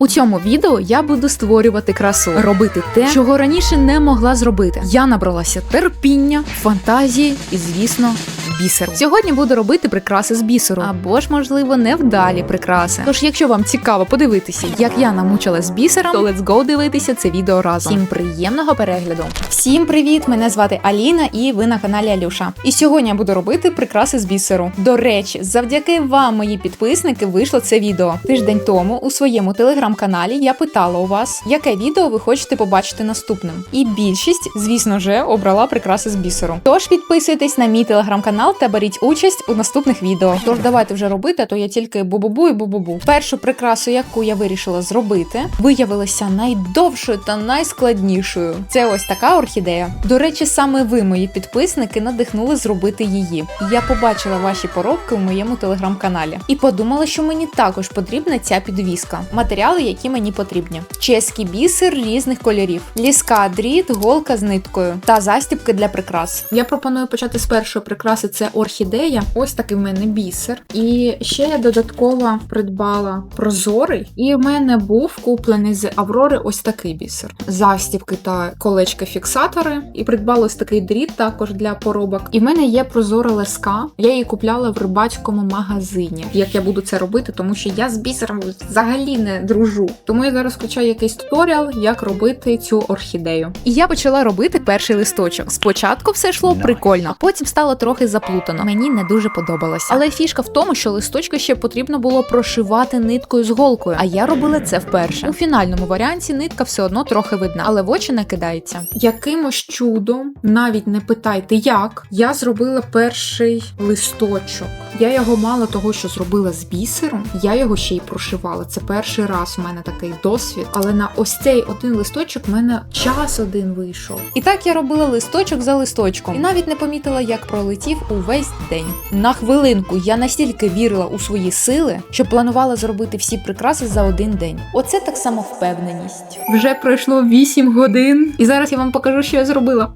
У цьому відео я буду створювати красу, робити те, чого раніше не могла зробити. Я набралася терпіння, фантазії і, звісно, бісеру. Сьогодні буду робити прикраси з бісеру, або ж, можливо, невдалі прикраси. Тож, якщо вам цікаво подивитися, як я намучилась з бісером, то let's go дивитися це відео разом. Всім приємного перегляду. Всім привіт! Мене звати Аліна, і ви на каналі Алюша. І сьогодні я буду робити прикраси з бісеру. До речі, завдяки вам, мої підписники, вийшло це відео. Тиждень тому у своєму телеграм-каналі я питала у вас, яке відео ви хочете побачити наступним. І більшість, звісно же, обрала прикраси з бісеру. Тож підписуйтесь на мій телеграм-канал та беріть участь у наступних відео. Тож давайте вже робити, а то я тільки бу-бу-бу і бу-бу-бу. Першу прикрасу, яку я вирішила зробити, виявилася найдовшою та найскладнішою. Це ось така орхідея. До речі, саме ви, мої підписники, надихнули зробити її. Я побачила ваші поробки у моєму телеграм-каналі і подумала, що мені також потрібна ця підвіска. Матеріали, які мені потрібні: чеський бісер різних кольорів, ліска, дріт, голка з ниткою та застібки для прикрас. Я пропоную почати з першої прикраси. Це орхідея. Ось такий в мене бісер. І ще я додатково придбала прозорий. І в мене був куплений з Аврори ось такий бісер. Застібки та колечка-фіксатори. І придбала ось такий дріт також для поробок. І в мене є прозора леска. Я її купляла в рибацькому магазині. Як я буду це робити, тому що я з бісером взагалі не дружу. Тому я зараз включаю якийсь туторіал, як робити цю орхідею. І я почала робити перший листочок. Спочатку все йшло прикольно, потім стало трохи заплутано. Мені не дуже подобалося. Але фішка в тому, що листочки ще потрібно було прошивати ниткою з голкою. А я робила це вперше. У фінальному варіанті нитка все одно трохи видна, але в очі не кидається. Якимось чудом, навіть не питайте як, я зробила перший листочок. Я його мало того, що зробила з бісером, я його ще й прошивала. Це перший раз у мене такий досвід. Але на ось цей один листочок в мене час один вийшов. І так я робила листочок за листочком, і навіть не помітила, як пролетів увесь день. На хвилинку я настільки вірила у свої сили, що планувала зробити всі прикраси за один день. Оце так само впевненість. Вже пройшло 8 годин, і зараз я вам покажу, що я зробила.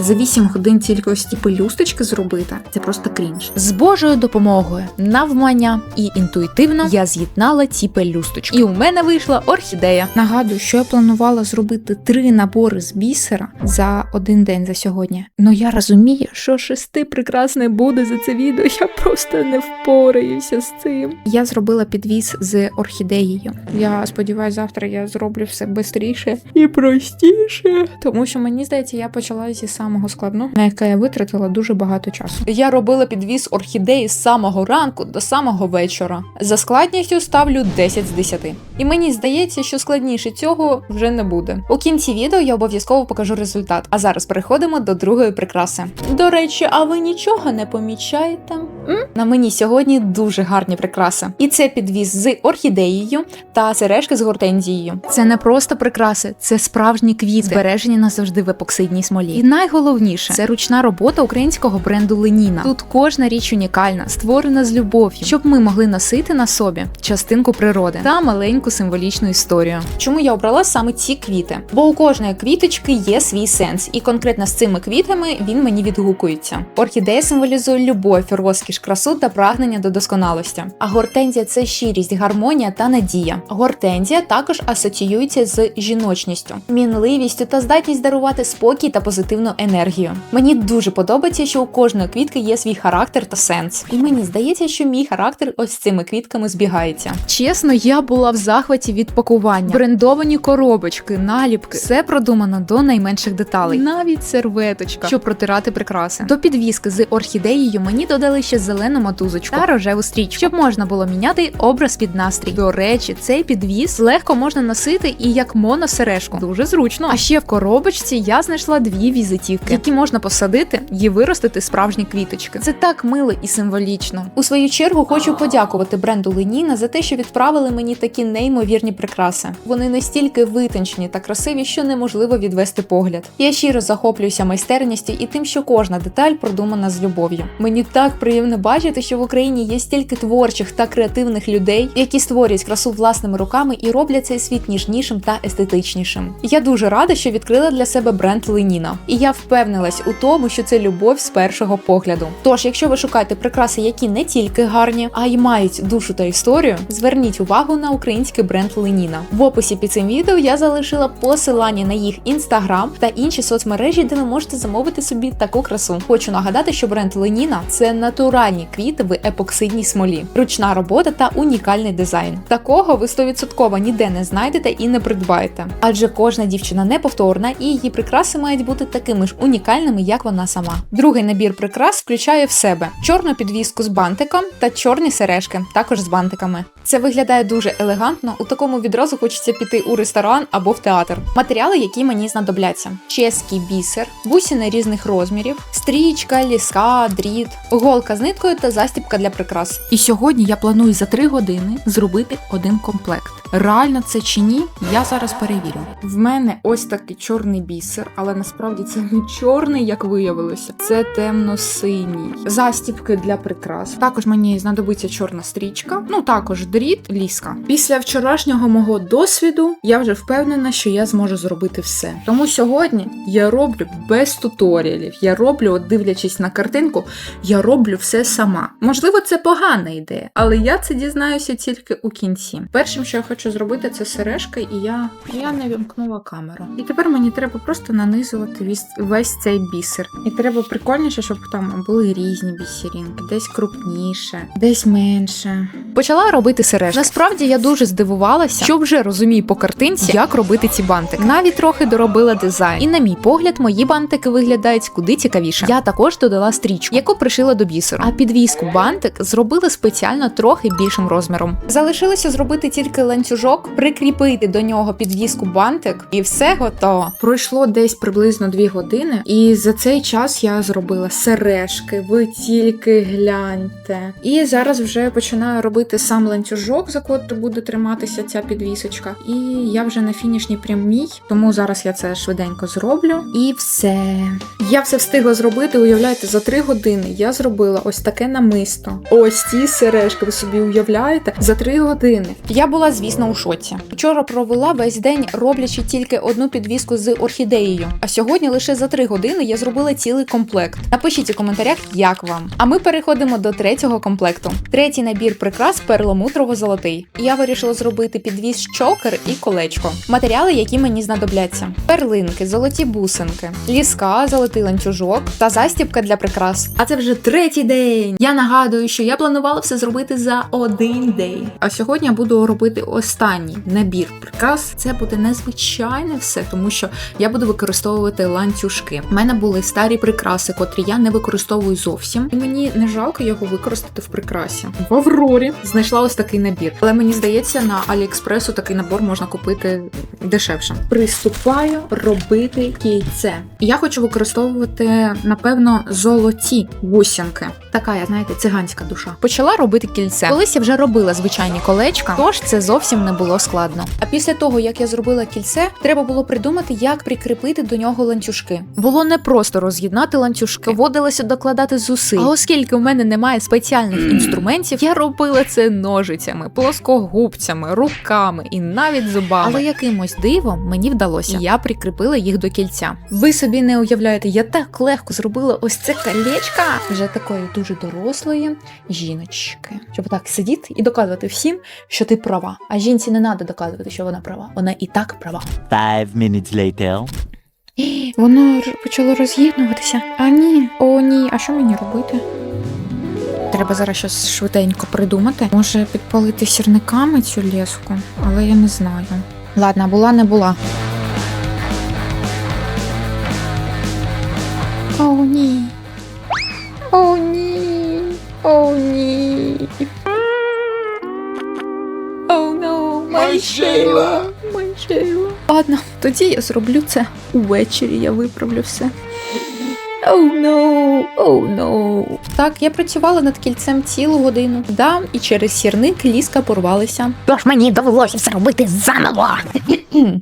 За 8 годин тільки ось ті пелюсточки зробити. Це просто крінж. З Божою допомогою, навмання і інтуїтивно я з'єднала ці пелюсточки. І у мене вийшла орхідея. Нагадую, що я планувала зробити три набори з бісера за один день за сьогодні. Ну я розумію, що шести прикрас не буде за це відео. Я просто не впораюся з цим. Я зробила підвіз з орхідеєю. Я сподіваюся, завтра я зроблю все швидше і простіше. Тому що мені здається, я почала зі самого складного, на яке я витратила дуже багато часу. Я робила підвіз орхідеї з самого ранку до самого вечора. За складністю ставлю 10 з 10. І мені здається, що складніше цього вже не буде. У кінці відео я обов'язково покажу результат. А зараз переходимо до другої прикраси. До речі, а ви нічого не помічаєте? М? На мені сьогодні дуже гарні прикраси. І це підвіз з орхідеєю та сережки з гортензією. Це не просто прикраси, це справжні квіти, збережені назавжди в епоксидній смолі. І найголовніше це ручна робота українського бренду Леніна. Тут кожна річ унікальна, створена з любов'ю, щоб ми могли носити на собі частинку природи та маленьку символічну історію. Чому я обрала саме ці квіти? Бо у кожної квіточки є свій сенс, і конкретно з цими квітами він мені відгукується. Орхідея символізує любов, розкіш, красу та прагнення до досконалості. А гортензія це щирість, гармонія та надія. Гортензія також асоціюється з жіночністю, мінливістю та здатність дарувати спокій та позитивну енергію. Мені дуже подобається, що у кожної квітки є свій характер та сенс. І мені здається, що мій характер ось цими квітками збігається. Чесно, я була в захваті від пакування. Брендовані коробочки, наліпки, все продумано до найменших деталей. Навіть серветочка, щоб протирати прикраси. До підвіски з орхідеєю мені додали ще зелену мотузочку та рожеву стрічку, щоб можна було міняти образ під настрій. До речі, цей підвіз легко можна носити і як моносережку. Дуже зручно. А ще в коробочці я знайшла дві візитівки, які можна посадити і виростити справжні квіточки. Це так мило і символічно. У свою чергу хочу подякувати бренду Леніна за те, що відправили мені такі неймовірні прикраси. Вони настільки витончені та красиві, що неможливо відвести погляд. Я щиро захоплююся майстерністю і тим, що кожна деталь продумана з любов'ю. Мені так приємно бачити, що в Україні є стільки творчих та креативних людей, які створюють красу власними руками і роблять цей світ ніжнішим та естетичнішим. Я дуже рада, що відкрила для себе бренд Леніна, і я впевнилась у тому, що це любов з першого погляду. Тож, якщо ви шукаєте прикраси, які не тільки гарні, а й мають душу та історію, зверніть увагу на український бренд Леніна. В описі під цим відео я залишила посилання на їх інстаграм та інші соцмережі, де ви можете замовити собі таку красу. Хочу нагадати, що бренд Леніна це натуральні квіти в епоксидній смолі, ручна робота та унікальний дизайн. Такого ви 100% ніде не знайдете і не придбаєте. Адже кожна дівчина неповторна і її прикраси мають бути такими ж унікальними, як вона сама. Другий набір прикрас включає в себе чорну підвіску з бантиком та чорні сережки, також з бантиками. Це виглядає дуже елегантно. У такому відразу хочеться піти у ресторан або в театр. Матеріали, які мені знадобляться: чеський бісер, бусини різних розмірів, стрічка, ліска, дріт, голка з ниткою та застібка для прикрас. І сьогодні я планую за 3 години зробити один комплект. Реально це чи ні, я зараз перевірю. В мене ось такий чорний бісер, але насправді це не чорний, як виявилося. Це темно-синій. Застібки для прикрас. Також мені знадобиться чорна стрічка. Ну також дріт, ліска. Після вчорашнього мого досвіду я вже впевнена, що я зможу зробити все. Тому сьогодні я роблю без туторіалів. Я роблю, от дивлячись на картинку, я роблю все сама. Можливо, це погана ідея, але я це дізнаюся тільки у кінці. Першим, що я хочу зробити, це сережка, і я, я не вімкнула камеру. І тепер мені треба просто нанизувати весь, весь цей бісер. І треба прикольніше, щоб там були різні бісерінки, десь крупніше, десь менше. Почала робити сережки. Насправді я дуже здивувалася, що вже розумію по картинці, як робити ці бантики. Навіть трохи доробила дизайн. І на мій погляд, мої бантики виглядають куди цікавіше. Я також додала стрічку, яку пришила до бісеру. А підвіску бантик зробили спеціально трохи більшим розміром. Залишилося зробити тільки ланцюжок, прикріпити до нього підвіску бантик, і все готово. Пройшло десь приблизно 2 години, і за цей час я зробила сережки. Ви тільки гляньте. І зараз вже починаю робити сам ланцюжок, за котрий буде триматися ця підвісочка. І я вже на фінішній прямій, тому зараз я це швиденько зроблю. І все. Я все встигла зробити. Уявляєте, за 3 години я зробила ось таке намисто. Ось ці сережки. Ви собі уявляєте? За 3 години. Я була, звісно, у шоці. Вчора провела весь день, роблячи тільки одну підвіску з орхідеєю. А сьогодні лише за 3 години я зробила цілий комплект. Напишіть у коментарях, як вам. А ми переходимо до третього комплекту. Третій набір прикрас перламутрово-золотий. Я вирішила зробити підвіз чокер і колечко. Матеріали, які мені знадобляться: перлинки, золоті бусинки, ліска, золотий ланцюжок та застібка для прикрас. А це вже третій день. Я нагадую, що я планувала все зробити за один день. А сьогодні я буду робити останній набір прикрас. Це буде незвичайне все, тому що я буду використовувати ланцюжки. У мене були старі прикраси, котрі я не використовую зовсім. І мені не жалко його використати в прикрасі. В Аврорі знайшла ось такий набір. Але мені здається, на Аліекспресу такий набор можна купити дешевше. Приступаю робити кільце. Я хочу використовувати, напевно, золоті бусинки. Така, знаєте, циганська душа. Почала робити кільце. Колись я вже робила звичайні колечка, тож це зовсім не було складно. А після того, як я зробила кільце, треба було придумати, як прикріпити до нього ланцюжки. Було не просто роз'єднати ланцюжки, доводилося докладати зусиль. А оскільки у мене немає спеціальних інструментів, я робила це ножицями, плоскогубцями, руками і навіть зубами. Але якимось дивом мені вдалося. Я прикріпила їх до кільця. Ви собі не уявляєте, я так легко зробила ось це колечко вже такої дуже дорослої жіночки, щоб так сидіти і доказувати всім, що ти права. А жінці не треба доказувати, що вона права. Вона і так права. Five minutes later. Воно почало роз'єднуватися. А ні, о ні, а що мені робити? Треба зараз щось швиденько придумати. Може підпалити сірниками цю леску, але я не знаю. Ладно, була не була. О, ні. О, ні. О, ні. О, no, my Sheila. Ладно, тоді я зроблю це увечері, я виправлю все. Oh no, oh no. Так, я працювала над кільцем цілу годину. Да, і через сірник ліска порвалися. Тож мені довелося все робити заново.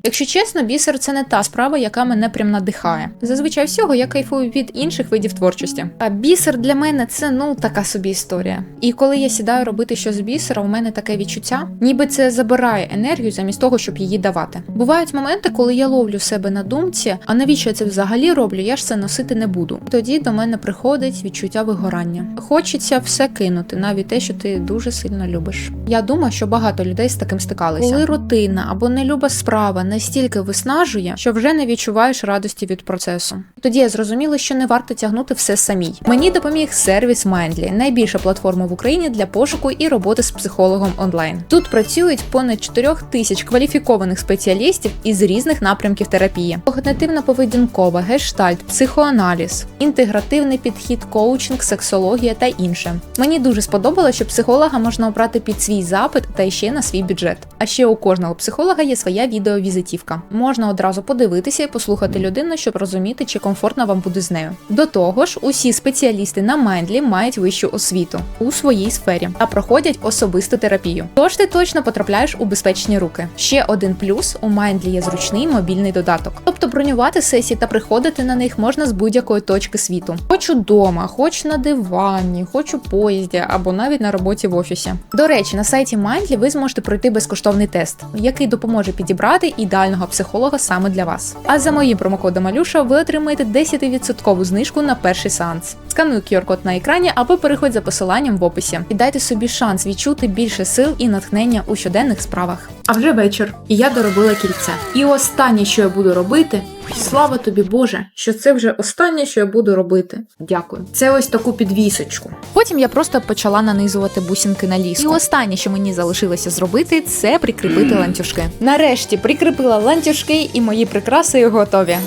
Якщо чесно, бісер це не та справа, яка мене прям надихає. Зазвичай всього я кайфую від інших видів творчості. А бісер для мене це ну така собі історія. І коли я сідаю робити щось з бісера, у мене таке відчуття, ніби це забирає енергію замість того, щоб її давати. Бувають моменти, коли я ловлю себе на думці, а навіщо я це взагалі роблю? Я ж це носити не буду. Тоді до мене приходить відчуття вигорання. Хочеться все кинути, навіть те, що ти дуже сильно любиш. Я думаю, що багато людей з таким стикалися. Коли рутина або нелюба справа настільки виснажує, що вже не відчуваєш радості від процесу. Тоді я зрозуміла, що не варто тягнути все самій. Мені допоміг сервіс Mindly, найбільша платформа в Україні для пошуку і роботи з психологом онлайн. Тут працюють понад 4 тисяч кваліфікованих спеціалістів із різних напрямків терапії: когнитивно-поведінкова, гештальт, психоаналіз, інтегративний підхід, коучинг, сексологія та інше. Мені дуже сподобалося, що психолога можна обрати під свій запит та ще на свій бюджет. А ще у кожного психолога є своя відеовізитівка. Можна одразу подивитися і послухати людину, щоб розуміти, чи комфортно вам буде з нею. До того ж, усі спеціалісти на Майндлі мають вищу освіту у своїй сфері та проходять особисту терапію. Тож ти точно потрапляєш у безпечні руки. Ще один плюс у Майндлі є зручний мобільний додаток. Тобто бронювати сесії та приходити на них можна з будь-якої точки світу. Хоч удома, хоч на дивані, хоч у поїзді або навіть на роботі в офісі. До речі, на сайті Mindly ви зможете пройти безкоштовний тест, який допоможе підібрати ідеального психолога саме для вас. А за моїм промокодом Алюша ви отримаєте 10% знижку на перший сеанс. Скануй QR-код на екрані або переходь за посиланням в описі і дайте собі шанс відчути більше сил і натхнення у щоденних справах. А вже вечір, і я доробила кільце. І останнє, що я буду робити. Слава тобі, Боже, що це вже останнє, що я буду робити. Дякую. Це ось таку підвісочку. Потім я просто почала нанизувати бусинки на ліску. І останнє, що мені залишилося зробити, це прикріпити ланцюжки. Нарешті прикріпила ланцюжки, і мої прикраси готові.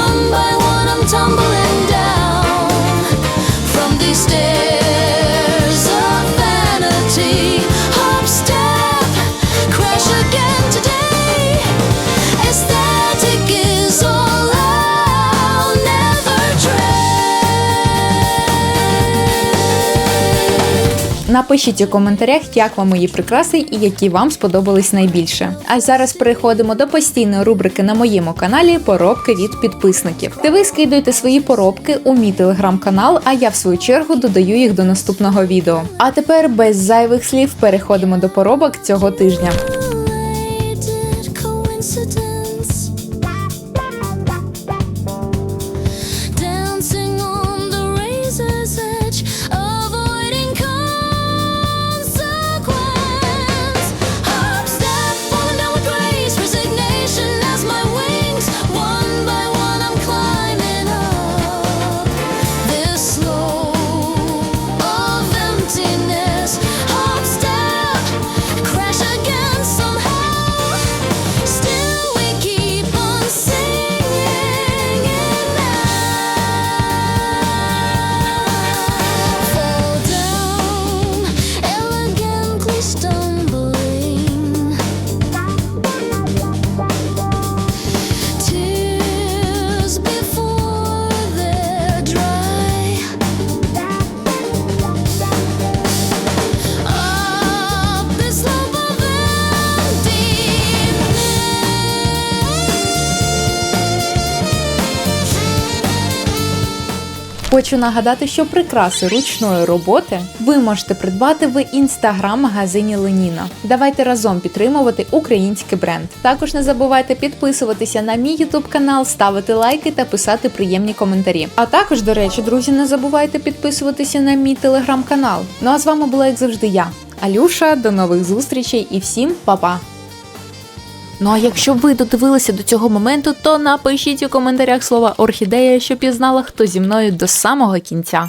One by one, I'm tumbling Напишіть у коментарях, як вам мої прикраси і які вам сподобались найбільше. А зараз переходимо до постійної рубрики на моєму каналі Поробки від підписників. Де ви скидуєте свої поробки у мій телеграм-канал, а я в свою чергу додаю їх до наступного відео. А тепер без зайвих слів переходимо до поробок цього тижня. Хочу нагадати, що прикраси ручної роботи ви можете придбати в інстаграм-магазині Леніна. Давайте разом підтримувати український бренд. Також не забувайте підписуватися на мій ютуб канал, ставити лайки та писати приємні коментарі. А також, до речі, друзі, не забувайте підписуватися на мій телеграм-канал. Ну а з вами була як завжди я, Алюша. До нових зустрічей і всім па-па! Ну а якщо ви додивилися до цього моменту, то напишіть у коментарях слова орхідея, щоб я знала, хто зі мною до самого кінця.